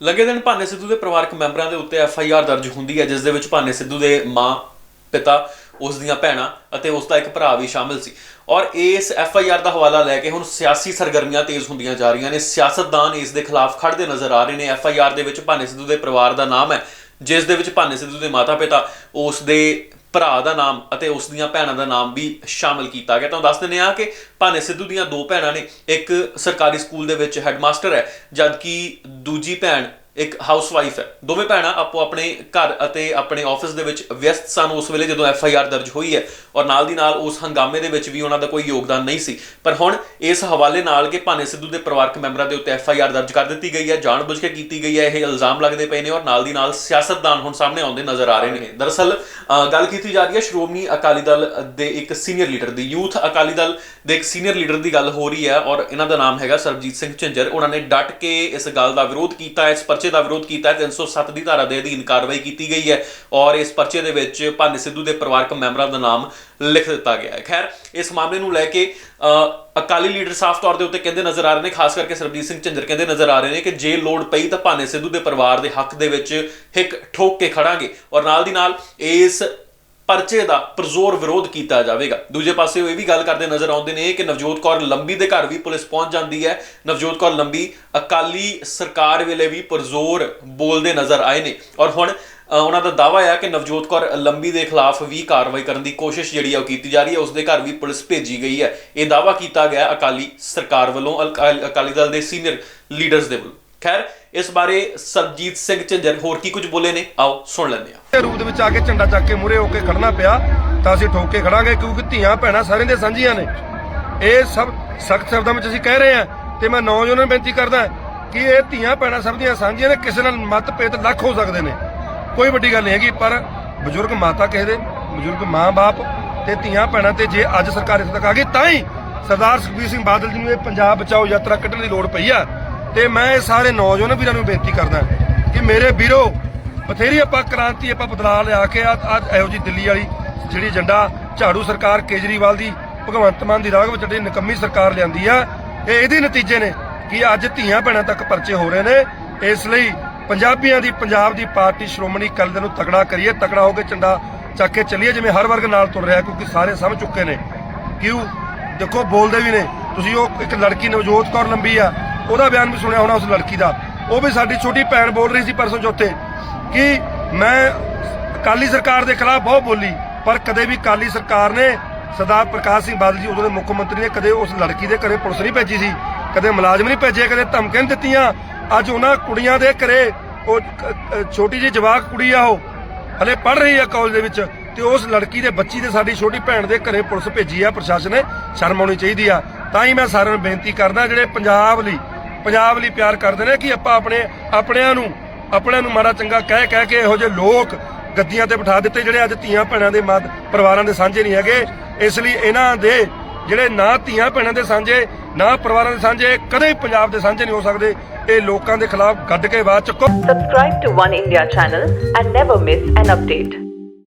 ਲੱਗੇ ਦਿਨ ਭਾਨੇ ਸਿੱਧੂ ਦੇ ਪਰਿਵਾਰਕ ਮੈਂਬਰਾਂ ਦੇ ਉੱਤੇ ਐਫ ਆਈ ਆਰ ਦਰਜ ਹੁੰਦੀ ਹੈ, ਜਿਸ ਦੇ ਵਿੱਚ ਭਾਨੇ ਸਿੱਧੂ ਦੇ ਮਾਂ, ਪਿਤਾ, ਉਸ ਦੀਆਂ ਭੈਣਾਂ ਅਤੇ ਉਸ ਦਾ ਇੱਕ ਭਰਾ ਵੀ ਸ਼ਾਮਿਲ ਸੀ। ਔਰ ਇਸ ਐਫ ਆਈ ਆਰ ਦਾ ਹਵਾਲਾ ਲੈ ਕੇ ਹੁਣ ਸਿਆਸੀ ਸਰਗਰਮੀਆਂ ਤੇਜ਼ ਹੁੰਦੀਆਂ ਜਾ ਰਹੀਆਂ ਨੇ। ਸਿਆਸਤਦਾਨ ਇਸ ਦੇ ਖਿਲਾਫ ਖੜਦੇ ਨਜ਼ਰ ਆ ਰਹੇ ਨੇ। ਐਫ ਆਈ ਆਰ ਦੇ ਵਿੱਚ ਭਾਨੇ ਸਿੱਧੂ ਦੇ ਪਰਿਵਾਰ ਦਾ ਨਾਮ ਹੈ, ਜਿਸ ਦੇ ਵਿੱਚ ਭਾਨੇ ਸਿੱਧੂ ਦੇ ਮਾਤਾ-ਪਿਤਾ, ਉਸ ਦੇ ਭਰਾ ਦਾ ਨਾਮ ਅਤੇ ਉਸ ਦੀਆਂ ਭੈਣਾਂ ਦਾ ਨਾਮ ਵੀ ਸ਼ਾਮਲ ਕੀਤਾ ਗਿਆ। ਤੁਹਾਨੂੰ ਦੱਸ ਦਿੰਦੇ ਆ ਕਿ ਭਾਨੇ ਸਿੱਧੂ ਦੀਆਂ ਦੋ ਭੈਣਾਂ ਨੇ। ਇੱਕ ਸਰਕਾਰੀ ਸਕੂਲ ਦੇ ਵਿੱਚ ਹੈੱਡਮਾਸਟਰ ਹੈ, ਜਦਕਿ ਦੂਜੀ ਭੈਣ ਇੱਕ ਹਾਊਸਵਾਈਫ ਹੈ। ਦੋਵੇਂ ਭੈਣਾਂ ਆਪੋ ਆਪਣੇ ਘਰ ਅਤੇ ਆਪਣੇ ਆਫਿਸ ਦੇ ਵਿੱਚ ਵਿਅਸਤ ਸਨ ਉਸ ਵੇਲੇ ਜਦੋਂ ਐਫ ਆਈ ਆਰ ਦਰਜ ਹੋਈ ਹੈ ਔਰ ਨਾਲ ਦੀ ਨਾਲ ਉਸ ਹੰਗਾਮੇ ਦੇ ਵਿੱਚ ਵੀ ਉਹਨਾਂ ਦਾ ਕੋਈ ਯੋਗਦਾਨ ਨਹੀਂ ਸੀ। ਪਰ ਹੁਣ ਇਸ ਹਵਾਲੇ ਨਾਲ ਕਿ ਭਾਨੇ ਸਿੱਧੂ ਦੇ ਪਰਿਵਾਰਕ ਮੈਂਬਰਾਂ ਦੇ ਉੱਤੇ ਐਫ ਆਈ ਆਰ ਦਰਜ ਕਰ ਦਿੱਤੀ ਗਈ ਹੈ, ਜਾਣਬੁੱਝ ਕੇ ਕੀਤੀ ਗਈ ਹੈ, ਇਹ ਇਲਜ਼ਾਮ ਲੱਗਦੇ ਪਏ ਨੇ ਔਰ ਨਾਲ ਦੀ ਨਾਲ ਸਿਆਸਤਦਾਨ ਹੁਣ ਸਾਹਮਣੇ ਆਉਂਦੇ ਨਜ਼ਰ ਆ ਰਹੇ ਨੇ। ਦਰਅਸਲ ਗੱਲ ਕੀਤੀ ਜਾ ਰਹੀ ਹੈ ਸ਼੍ਰੋਮਣੀ ਅਕਾਲੀ ਦਲ ਦੇ ਇੱਕ ਸੀਨੀਅਰ ਲੀਡਰ ਦੀ। ਯੂਥ ਅਕਾਲੀ ਦਲ ਦੇ ਇੱਕ ਸੀਨੀਅਰ ਲੀਡਰ ਦੀ ਗੱਲ ਹੋ ਰਹੀ ਹੈ ਔਰ ਇਹਨਾਂ ਦਾ ਨਾਮ ਹੈਗਾ ਸਰਬਜੀਤ ਸਿੰਘ ਝਿੰਜਰ। ਉਹਨਾਂ ਨੇ ਡਟ ਕੇ ਇਸ ਗੱਲ ਦਾ ਵਿਰੋਧ ਕੀਤਾ, ਇਸ ਪਰਚੇ ਦਾ ਵਿਰੋਧ ਕੀਤਾ ਹੈ 307 ਦੀ ਧਾਰਾ ਦੇ ਅਧੀਨ ਕਾਰਵਾਈ ਕੀਤੀ ਗਈ ਹੈ ਔਰ ਇਸ ਪਰਚੇ ਦੇ ਵਿੱਚ ਭਾਨੇ ਸਿੱਧੂ ਦੇ ਪਰਿਵਾਰਕ ਮੈਂਬਰਾਂ ਦਾ ਨਾਮ ਲਿਖ ਦਿੱਤਾ ਗਿਆ ਹੈ। ਖੈਰ ਇਸ ਮਾਮਲੇ ਨੂੰ ਲੈ ਕੇ ਅ, ਅਕਾਲੀ ਲੀਡਰ ਸਾਫ਼ ਤੌਰ ਦੇ ਉੱਤੇ ਕਹਿੰਦੇ ਨਜ਼ਰ ਆ ਰਹੇ ਨੇ ਖਾਸ ਕਰਕੇ ਸਰਬਜੀਤ ਸਿੰਘ ਝੰਜਰ ਕਹਿੰਦੇ ਨਜ਼ਰ ਆ ਰਹੇ ਨੇ ਕਿ ਜੇ ਲੋੜ ਪਈ ਤਾਂ ਭਾਨੇ ਸਿੱਧੂ ਦੇ ਪਰਿਵਾਰ ਦੇ ਹੱਕ ਦੇ ਵਿੱਚ ਹਿੱਕ ਠੋਕ ਕੇ ਖੜਾਂਗੇ ਔਰ ਨਾਲ ਦੀ ਨਾਲ ਇਸ ਪਰਚੇ ਦਾ ਪ੍ਰਜ਼ੋਰ ਵਿਰੋਧ ਕੀਤਾ ਜਾਵੇਗਾ। ਦੂਜੇ ਪਾਸੇ ਉਹ ਇਹ ਵੀ ਗੱਲ ਕਰਦੇ ਨਜ਼ਰ ਆਉਂਦੇ ਨੇ ਕਿ ਨਵਜੋਤ ਕੌਰ ਲੰਬੀ ਦੇ ਘਰ ਵੀ ਪੁਲਿਸ ਪਹੁੰਚ ਜਾਂਦੀ ਹੈ। ਨਵਜੋਤ ਕੌਰ ਲੰਬੀ ਅਕਾਲੀ ਸਰਕਾਰ ਵੇਲੇ ਵੀ ਪ੍ਰਜ਼ੋਰ ਬੋਲਦੇ ਨਜ਼ਰ ਆਏ ਨੇ। ਔਰ ਹੁਣ ਉਹਨਾਂ ਦਾ ਦਾਵਾ ਹੈ ਕਿ ਨਵਜੋਤ ਕੌਰ ਲੰਬੀ ਦੇ ਖਿਲਾਫ ਵੀ ਕਾਰਵਾਈ ਕਰਨ ਦੀ ਕੋਸ਼ਿਸ਼ ਜਿਹੜੀ ਆ ਉਹ ਕੀਤੀ ਜਾ ਰਹੀ ਹੈ। ਉਸ ਦੇ ਘਰ ਵੀ ਪੁਲਿਸ ਭੇਜੀ ਗਈ ਹੈ। ਇਹ ਦਾਵਾ ਕੀਤਾ ਗਿਆ ਅਕਾਲੀ ਸਰਕਾਰ ਵੱਲੋਂ ਅਕਾਲੀ ਅਕਾਲੀ ਦਲ ਦੇ ਸੀਨੀਅਰ ਲੀਡਰਸ ਦੇ ਵੱਲੋਂ। ਖੈਰ, ਇਸ ਬਾਰੇ ਸਰਜੀਤ ਸਿੰਘ ਝੰਜਰ ਹੋਰ ਕੀ ਕੁਝ ਬੋਲੇ ਨੇ? ਆਓ, ਸੁਣ ਲੈਂਦੇ ਹਾਂ। ਰੂਪ ਦੇ ਵਿੱਚ ਆ ਕੇ ਝੰਡਾ ਚੱਕ ਕੇ ਮੂਰੇ ਹੋ ਕੇ ਖੜਨਾ ਪਿਆ, ਤਾਂ ਅਸੀਂ ਠੋਕ ਕੇ ਖੜਾਂਗੇ, ਕਿਉਂਕਿ ਧੀਆਂ ਭੈਣਾਂ ਸਾਰਿਆਂ ਦੇ ਸਾਂਝੀਆਂ ਨੇ। ਇਹ ਸਭ ਸਖਤ ਸ਼ਬਦਾਂ ਵਿੱਚ ਅਸੀਂ ਕਹਿ ਰਹੇ ਹਾਂ ਤੇ ਮੈਂ ਨੌਜਵਾਨਾਂ ਨੂੰ ਬੇਨਤੀ ਕਰਦਾ ਕਿ ਇਹ ਧੀਆਂ ਭੈਣਾਂ ਸਭ ਦੀਆਂ ਸਾਂਝੀਆਂ ਨੇ, ਕਿਸੇ ਨਾਲ ਮਤਭੇਦ ਲੱਖ ਹੋ ਸਕਦੇ ਨੇ। ਕੋਈ ਵੱਡੀ ਗੱਲ ਨਹੀਂ ਹੈਗੀ, ਪਰ ਬਜ਼ੁਰਗ ਮਾਤਾ ਕਿਸੇ ਦੇ, ਬਜ਼ੁਰਗ ਮਾਂ-ਬਾਪ ਤੇ ਧੀਆਂ ਭੈਣਾਂ ਤੇ ਜੇ ਅੱਜ ਸਰਕਾਰ ਇੱਥੇ ਤੱਕ ਆ ਗਈ, ਤਾਂ ਹੀ ਸਰਦਾਰ ਸੁਖਬੀਰ ਸਿੰਘ ਬਾਦਲ ਜੀ ਨੂੰ ਇਹ ਪੰਜਾਬ ਬਚਾਓ ਯਾਤਰਾ ਕੱਢਣ ਦੀ ਲੋੜ ਪਈ ਆ। ਤੇ ਮੈਂ ਇਹ ਸਾਰੇ ਨੌਜਵਾਨ ਵੀਰਾਂ ਨੂੰ ਬੇਨਤੀ ਕਰਦਾ ਕਿ ਮੇਰੇ ਵੀਰੋ, ਬਥੇਰੀ ਆਪਾਂ ਕ੍ਰਾਂਤੀ ਆਪਾਂ ਬਦਲਾਅ ਲਿਆ ਕੇ ਆ ਅੱਜ ਇਹੋ ਜੀ ਦਿੱਲੀ ਵਾਲੀ ਜਿਹੜੀ ਏਜੰਡਾ ਝਾੜੂ ਸਰਕਾਰ ਕੇਜਰੀਵਾਲ ਦੀ, ਭਗਵੰਤ ਮਾਨ ਦੀ ਰਾਗ ਵਿੱਚ ਜਿਹੜੀ ਨਿਕੰਮੀ ਸਰਕਾਰ ਲਿਆਂਦੀ ਆ, ਇਹ ਇਹਦੇ ਨਤੀਜੇ ਨੇ ਕਿ ਅੱਜ ਧੀਆਂ ਭੈਣਾਂ ਤੱਕ ਪਰਚੇ ਹੋ ਰਹੇ ਨੇ। ਇਸ ਲਈ ਪੰਜਾਬੀਆਂ ਦੀ, ਪੰਜਾਬ ਦੀ ਪਾਰਟੀ ਸ਼੍ਰੋਮਣੀ ਅਕਾਲੀ ਦਲ ਨੂੰ ਤਗੜਾ ਕਰੀਏ ਤਗੜਾ ਹੋ ਕੇ ਝੰਡਾ ਚੱਕ ਕੇ ਚੱਲੀਏ, ਜਿਵੇਂ ਹਰ ਵਰਗ ਨਾਲ ਤੁਰ ਰਿਹਾ, ਕਿਉਂਕਿ ਸਾਰੇ ਸਮਝ ਚੁੱਕੇ ਨੇ। ਕਿਉਂ? ਦੇਖੋ, ਬੋਲਦੇ ਵੀ ਨੇ, ਤੁਸੀਂ ਉਹ ਇੱਕ ਲੜਕੀ ਨਵਜੋਤ ਕੌਰ ਲੰਬੀ ਆ ਉਹਦਾ ਬਿਆਨ ਵੀ ਸੁਣਿਆ ਹੋਣਾ ਉਸ ਲੜਕੀ ਦਾ। ਉਹ ਵੀ ਸਾਡੀ ਛੋਟੀ ਭੈਣ ਬੋਲ ਰਹੀ ਸੀ ਪਰਸੋਂ ਚੌਥੇ ਕਿ ਮੈਂ ਅਕਾਲੀ ਸਰਕਾਰ ਦੇ ਖਿਲਾਫ ਬਹੁਤ ਬੋਲੀ, ਪਰ ਕਦੇ ਵੀ ਅਕਾਲੀ ਸਰਕਾਰ ਨੇ ਸਰਦਾਰ ਪ੍ਰਕਾਸ਼ ਸਿੰਘ ਬਾਦਲ ਜੀ, ਉਦੋਂ ਦੇ ਮੁੱਖ ਮੰਤਰੀ ਨੇ ਕਦੇ ਉਸ ਲੜਕੀ ਦੇ ਘਰੇ ਪੁਲਿਸ ਨਹੀਂ ਭੇਜੀ ਸੀ, ਕਦੇ ਮੁਲਾਜ਼ਮ ਨਹੀਂ ਭੇਜੇ ਕਦੇ ਧਮਕੀਆਂ ਨਹੀਂ ਦਿੱਤੀਆਂ। ਅੱਜ ਉਹਨਾਂ ਕੁੜੀਆਂ ਦੇ ਘਰੇ ਉਹ ਛੋਟੀ ਜਿਹੀ ਜਵਾਕ ਕੁੜੀ ਆ ਉਹ, ਹਲੇ ਪੜ ਰਹੀ ਆ ਕਾਲਜ ਦੇ ਵਿੱਚ ਤੇ ਉਸ ਲੜਕੀ ਦੇ ਬੱਚੀ ਦੇ ਸਾਡੀ ਛੋਟੀ ਭੈਣ ਦੇ ਘਰੇ ਪੁਲਿਸ ਭੇਜੀ ਆ, ਪ੍ਰਸ਼ਾਸਨ ਨੇ, ਸ਼ਰਮ ਆਉਣੀ ਚਾਹੀਦੀ ਆ। ਤਾਂ ਹੀ ਮੈਂ ਸਾਰਿਆਂ ਨੂੰ ਬੇਨਤੀ ਕਰਦਾ, ਜਿਹੜੇ ਪੰਜਾਬ ਲਈ ਪੰਜਾਬ ਲਈ ਪਿਆਰ ਕਰਦੇ ਨੇ ਕਿ ਆਪਾਂ ਆਪਣੇ ਆਪਣਿਆਂ ਨੂੰ ਆਪਣਿਆਂ ਨੂੰ ਮਾੜਾ ਚੰਗਾ ਕਹਿ ਕਹਿ ਕੇ ਇਹੋ ਜਿਹੇ ਲੋਕ ਗੱਦੀਆਂ ਤੇ ਬਿਠਾ ਦਿੱਤੇ ਜਿਹੜੇ ਅੱਜ ਧੀਆਂ ਭੈਣਾਂ ਦੇ ਮਾਦ ਪਰਿਵਾਰਾਂ ਦੇ ਸਾਂਝੇ ਨਹੀਂ ਹੈਗੇ। ਇਸ ਲਈ ਇਹਨਾਂ ਦੇ ਜਿਹੜੇ ਨਾ ਧੀਆਂ ਭੈਣਾਂ ਦੇ ਸਾਂਝੇ, ਨਾ ਪਰਿਵਾਰਾਂ ਦੇ ਸਾਂਝੇ, ਕਦੇ ਪੰਜਾਬ ਦੇ ਸਾਂਝੇ ਨਹੀਂ ਹੋ ਸਕਦੇ। ਇਹ ਲੋਕਾਂ ਦੇ ਖਿਲਾਫ ਗੱਡ ਕੇ ਬਾਤ ਚੱਕੋ। Subscribe to One India channel and never miss an update.